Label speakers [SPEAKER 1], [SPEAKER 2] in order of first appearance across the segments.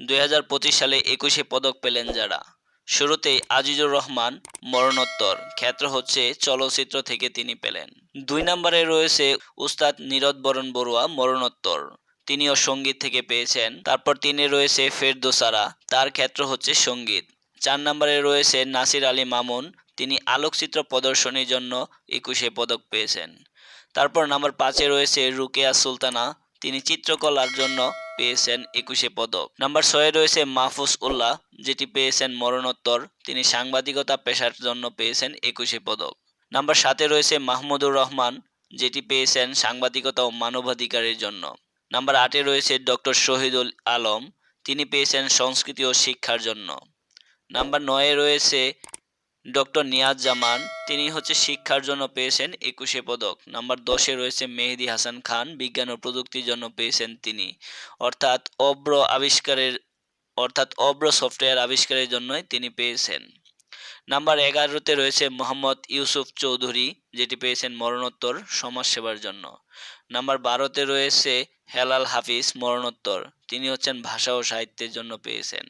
[SPEAKER 1] দুই হাজার পঁচিশ সালে একুশে পদক পেলেন যারা। শুরুতেই আজিজুর রহমান মরণোত্তর, ক্ষেত্র হচ্ছে চলচ্চিত্র থেকে তিনি পেলেন। দুই নম্বরে রয়েছে উস্তাদ নীরদ বরণ বড়ুয়া মরণোত্তর, তিনিও সংগীত থেকে পেয়েছেন। তারপর তিনি রয়েছে ফেরদোসারা, তার ক্ষেত্র হচ্ছে সংগীত। চার নম্বরে রয়েছে নাসির আলী মামুন, তিনি আলোকচিত্র প্রদর্শনীর জন্য একুশে পদক পেয়েছেন। তারপর নাম্বার পাঁচে রয়েছে রুকেয়া সুলতানা তিনি চিত্রকলার জন্য পেয়েছেন একুশে পদক। নাম্বার ছয়ে রয়েছে মাহফুজ উল্লাহ, যেটি পেয়েছেন মরণোত্তর। তিনি সাংবাদিকতা পেশার জন্য পেয়েছেন একুশে পদক। নাম্বার সাতে রয়েছে মাহমুদুর রহমান, যেটি পেয়েছেন সাংবাদিকতা ও মানবাধিকারের জন্য। নাম্বার আটে রয়েছে ডক্টর শহীদুল আলম, তিনি পেয়েছেন সংস্কৃতি ও শিক্ষার জন্য। নাম্বার নয়ে রয়েছে ডক্টর নিয়াজ জামান, তিনি হচ্ছে শিক্ষার জন্য পেয়েছেন একুশে পদক। নাম্বার দশে রয়েছে মেহেদি হাসান খান, বিজ্ঞান ও প্রযুক্তির জন্য পেয়েছেন তিনি। অর্থাৎ অব্র আবিষ্কারের, অর্থাৎ অব্র সফটওয়্যার আবিষ্কারের জন্যই তিনি পেয়েছেন। নাম্বার এগারোতে রয়েছে মোহাম্মদ ইউসুফ চৌধুরী, যেটি পেয়েছেন মরণোত্তর সমাজসেবার জন্য। নাম্বার বারোতে রয়েছে হেলাল হাফিজ মরণোত্তর, তিনি হচ্ছেন ভাষা ও সাহিত্যের জন্য পেয়েছেন।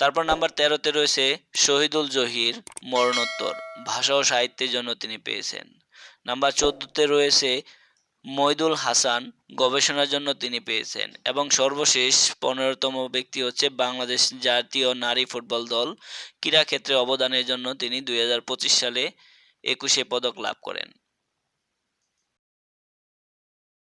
[SPEAKER 1] তারপর নাম্বার তেরোতে রয়েছে শহীদুল জহির মরণোত্তর। ভাষা ও সাহিত্যের জন্য তিনি পেয়েছেন। নাম্বার চোদ্দোতে রয়েছে মইদুল হাসান, গবেষণার জন্য তিনি পেয়েছেন এবং সর্বশেষ পনেরোতম ব্যক্তি হচ্ছে বাংলাদেশ জাতীয় নারী ফুটবল দল ক্রীড়া ক্ষেত্রে অবদানের জন্য তিনি দুই হাজার পঁচিশ সালে একুশে পদক লাভ করেন।